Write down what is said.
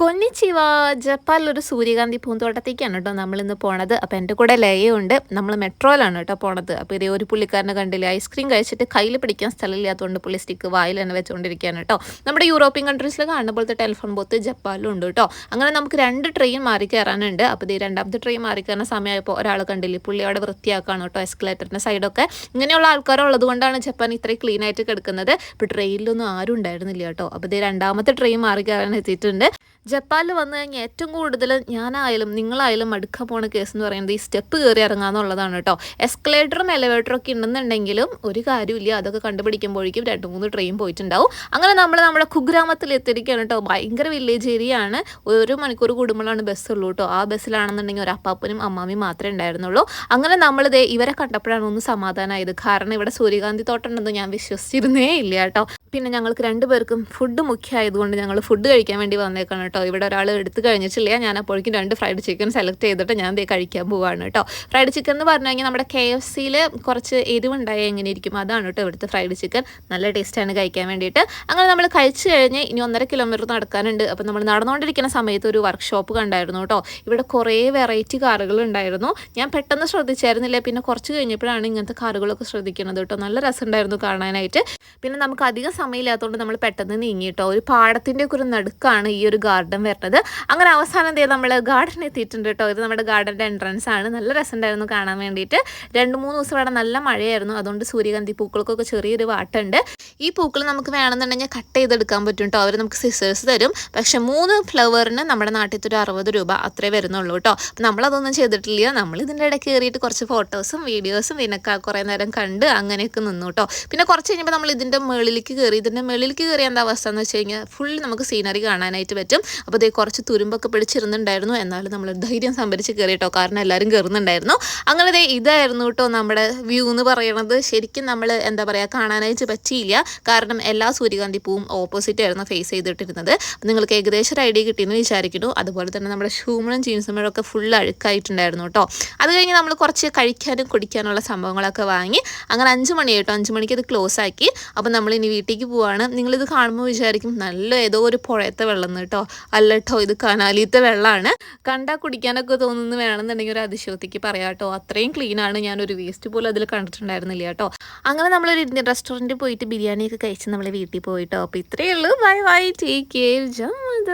കൊന്നിച്ചിവ ജപ്പാനിലൊരു സൂര്യകാന്തി പൂന്തോട്ടത്തേക്കാണ് കേട്ടോ നമ്മളിന്ന് പോണത്. അപ്പോൾ എന്റെ കൂടെ ലയുണ്ട് നമ്മൾ മെട്രോയിലാണ് കേട്ടോ പോണത്. അപ്പോൾ ഇതേ ഒരു പുള്ളിക്കാരനെ കണ്ടില്ല? ഐസ്ക്രീം കഴിച്ചിട്ട് കയ്യിൽ പിടിക്കാൻ സ്ഥലമില്ലാത്തതുകൊണ്ട് പുള്ളി സ്റ്റിക്ക് വായിൽ തന്നെ വെച്ചുകൊണ്ടിരിക്കുകയാണ് കേട്ടോ. നമ്മുടെ യൂറോപ്യൻ കൺട്രീസിൽ കാണുന്ന പോലത്തെ ടെലിഫോൺ ബോത്ത് ജപ്പാനിലും ഉണ്ട് കേട്ടോ. അങ്ങനെ നമുക്ക് രണ്ട് ട്രെയിൻ മാറി കയറാനുണ്ട്. അപ്പോൾ ഇത് രണ്ടാമത്തെ ട്രെയിൻ മാറി കയറുന്ന സമയമായപ്പോൾ ഒരാൾ കണ്ടില്ലേ? പുള്ളി അവിടെ വൃത്തിയാക്കാണ് കേട്ടോ എസ്കലേറ്ററിന്റെ സൈഡൊക്കെ ഇങ്ങനെയുള്ള ആൾക്കാരുള്ളത് കൊണ്ടാണ് ജപ്പാൻ ഇത്രയും ക്ലീൻ ആയിട്ട് കിടക്കുന്നത്. ഇപ്പോൾ ട്രെയിനിലൊന്നും ആരും ഉണ്ടായിരുന്നില്ല കേട്ടോ. അപ്പോൾ ഇത് രണ്ടാമത്തെ ട്രെയിൻ മാറി കയറാൻ എത്തിയിട്ടുണ്ട്. ജപ്പാനിൽ വന്നു കഴിഞ്ഞാൽ ഏറ്റവും കൂടുതൽ ഞാനായാലും നിങ്ങളായാലും മടുക്കാൻ പോണ കേസ് എന്ന് പറയുന്നത് ഈ സ്റ്റെപ്പ് കയറി ഇറങ്ങുക എന്നുള്ളതാണ് കേട്ടോ എസ്കലേറ്ററും എലവേറ്ററും ഒക്കെ ഉണ്ടെന്നുണ്ടെങ്കിലും ഒരു കാര്യമില്ല അതൊക്കെ കണ്ടുപിടിക്കുമ്പോഴേക്കും രണ്ട് മൂന്ന് ട്രെയിൻ പോയിട്ടുണ്ടാവും. അങ്ങനെ നമ്മൾ നമ്മുടെ കുഗ്രാമത്തിൽ എത്തിയിരിക്കുകയാണ് കേട്ടോ ഭയങ്കര വില്ലേജ് ഏരിയ ആണ്. ഒരു മണിക്കൂർ കൂടുമ്പോഴാണ് ബസ് ഉള്ളൂ കേട്ടോ ആ ബസ്സിലാണെന്നുണ്ടെങ്കിൽ ഒരു അപ്പാപ്പനും അമ്മാമിയും മാത്രമേ ഉണ്ടായിരുന്നുള്ളൂ. അങ്ങനെ നമ്മളിത് ഇവരെ കണ്ടപ്പോഴാണ് ഒന്ന് സമാധാനമായത് കാരണം ഇവിടെ സൂര്യകാന്തി തോട്ടം ഉണ്ടെന്ന് ഞാൻ വിശ്വസിച്ചിരുന്നേ ഇല്ല കേട്ടോ പിന്നെ ഞങ്ങൾക്ക് രണ്ടുപേർക്കും ഫുഡ് മുഖ്യമായതുകൊണ്ട് ഞങ്ങൾ ഫുഡ് കഴിക്കാൻ വേണ്ടി വന്നേക്കാണ് കേട്ടോ. ഇവിടെ ഒരാൾ എടുത്തു കഴിഞ്ഞിട്ടില്ല. ഞാൻ അപ്പോഴേക്കും രണ്ട് ഫ്രൈഡ് ചിക്കൻ സെലക്ട് ചെയ്തിട്ട് ഞാൻ ദേ കഴിക്കാൻ പോവാണ് കേട്ടോ. ഫ്രൈഡ് ചിക്കൻ എന്ന് പറഞ്ഞു കഴിഞ്ഞാൽ നമ്മുടെ കെ എഫ് സിയിൽ കുറച്ച് എരിവുണ്ടായ എങ്ങനെ ഇരിക്കും അതാണ് കേട്ടോ ഇവിടുത്തെ ഫ്രൈഡ് ചിക്കൻ നല്ല ടേസ്റ്റാണ് കഴിക്കാൻ വേണ്ടിയിട്ട്. അങ്ങനെ നമ്മൾ കഴിച്ചു കഴിഞ്ഞ് ഇനി ഒന്നര കിലോമീറ്റർ നടക്കാനുണ്ട്. അപ്പോൾ നമ്മൾ നടന്നുകൊണ്ടിരിക്കുന്ന സമയത്ത് ഒരു വർക്ക്ഷോപ്പ് കണ്ടായിരുന്നു കേട്ടോ. ഇവിടെ കുറേ വെറൈറ്റി കാറുകൾ ഉണ്ടായിരുന്നു. ഞാൻ പെട്ടെന്ന് ശ്രദ്ധിച്ചായിരുന്നില്ല. പിന്നെ കുറച്ച് കഴിഞ്ഞപ്പോഴാണ് ഇങ്ങനത്തെ കാറുകളൊക്കെ ശ്രദ്ധിക്കുന്നത് കേട്ടോ. നല്ല രസമുണ്ടായിരുന്നു കാണാനായിട്ട്. പിന്നെ നമുക്ക് അധികം സമയമില്ലാത്തതുകൊണ്ട് നമ്മൾ പെട്ടെന്ന് നീങ്ങിയിട്ടോ ഒരു പാടത്തിന്റെ ഒക്കെ ഒരു നടുക്കാണ് ഈ ഒരു ഗാർഡൻ വരുന്നത്. അങ്ങനെ അവസാനം എന്ത് നമ്മൾ ഗാർഡൻ എത്തിയിട്ടുണ്ട് കേട്ടോ ഇത് നമ്മുടെ ഗാർഡന്റെ എൻട്രൻസ് ആണ്. നല്ല രസമുണ്ടായിരുന്നു കാണാൻ വേണ്ടിയിട്ട്. രണ്ട് മൂന്ന് ദിവസം ഇവിടെ നല്ല മഴയായിരുന്നു. അതുകൊണ്ട് സൂര്യകാന്തി പൂക്കൾക്കൊക്കെ ചെറിയൊരു വാട്ടുണ്ട്. ഈ പൂക്കൾ നമുക്ക് വേണമെന്നുണ്ടെങ്കിൽ കട്ട് ചെയ്തെടുക്കാൻ പറ്റും കേട്ടോ അവർ നമുക്ക് സിസേഴ്സ് തരും. പക്ഷേ മൂന്ന് ഫ്ലവറിന് നമ്മുടെ നാട്ടിലത്തെ ഒരു അറുപത് രൂപ അത്രേ വരുന്നുള്ളൂ കേട്ടോ നമ്മളതൊന്നും ചെയ്തിട്ടില്ല. നമ്മൾ ഇതിന്റെ ഇടയ്ക്ക് കയറിയിട്ട് കുറച്ച് ഫോട്ടോസും വീഡിയോസും ഇതിനൊക്കെ കുറേ നേരം കണ്ട് അങ്ങനെയൊക്കെ നിന്നു കേട്ടോ പിന്നെ കുറച്ച് കഴിഞ്ഞപ്പോൾ നമ്മൾ ഇതിന്റെ മുകളിലേക്ക് കയറി. ഇതിന്റെ മുകളിലേക്ക് കയറിയ എന്താ അവസ്ഥ എന്ന് വെച്ച് കഴിഞ്ഞാൽ ഫുൾ നമുക്ക് സീനറി കാണാനായിട്ട് പറ്റും. അപ്പോൾ ഇതേ കുറച്ച് തുരുമ്പൊക്കെ പിടിച്ചിരുന്നുണ്ടായിരുന്നു. എന്നാലും നമ്മൾ ധൈര്യം സംഭരിച്ച് കയറി കേട്ടോ കാരണം എല്ലാവരും കയറുന്നുണ്ടായിരുന്നു. അങ്ങനെ ഇതായിരുന്നു കേട്ടോ നമ്മുടെ വ്യൂ എന്ന് പറയുന്നത് ശരിക്കും നമ്മൾ എന്താ പറയുക കാണാനായിട്ട് പറ്റിയില്ല. കാരണം എല്ലാ സൂര്യകാന്തി പൂവും ഓപ്പോസിറ്റ് ആയിരുന്നു ഫേസ് ചെയ്തിട്ടിരുന്നത്. നിങ്ങൾക്ക് ഏകദേശം ഒരു ഐഡിയ കിട്ടിയെന്ന് വിചാരിക്കുന്നു. അതുപോലെ തന്നെ നമ്മുടെ ഷൂമണും ജീൻസും ഒക്കെ ഫുൾ അഴുക്കായിട്ടുണ്ടായിരുന്നു കേട്ടോ. അത് കഴിഞ്ഞ് നമ്മൾ കുറച്ച് കഴിക്കാനും കുടിക്കാനുള്ള സംഭവങ്ങളൊക്കെ വാങ്ങി. അങ്ങനെ അഞ്ച് മണി കേട്ടോ അഞ്ച് മണിക്ക് ഇത് ക്ലോസ് ആക്കി. അപ്പോൾ നമ്മൾ ഇനി വീട്ടിലേക്ക് പോവാണ്. നിങ്ങളിത് കാണുമ്പോൾ വിചാരിക്കും നല്ല ഏതോ ഒരു പുഴയത്തെ വെള്ളം കേട്ടോ. അല്ല കേട്ടോ ഇത് കനാലിത്തെ വെള്ളമാണ്. കണ്ടാൽ കുടിക്കാനൊക്കെ തോന്നുന്നു വേണമെന്നുണ്ടെങ്കിൽ ഒരു അതിശോക്തിക്ക് പറയാം കേട്ടോ. അത്രയും ക്ലീനാണ് ഞാനൊരു വേസ്റ്റ് പോലും അതിൽ കണ്ടിട്ടുണ്ടായിരുന്നില്ല കേട്ടോ. അങ്ങനെ നമ്മളൊരു ഇന്ത്യൻ റെസ്റ്റോറന്റിൽ പോയിട്ട് ബിരിയാണിയൊക്കെ കഴിച്ച് നമ്മൾ വീട്ടിൽ പോയിട്ടോ. അപ്പോൾ ഇത്രയേ ഉള്ളൂ. Bye bye. Take care ജമ്മദ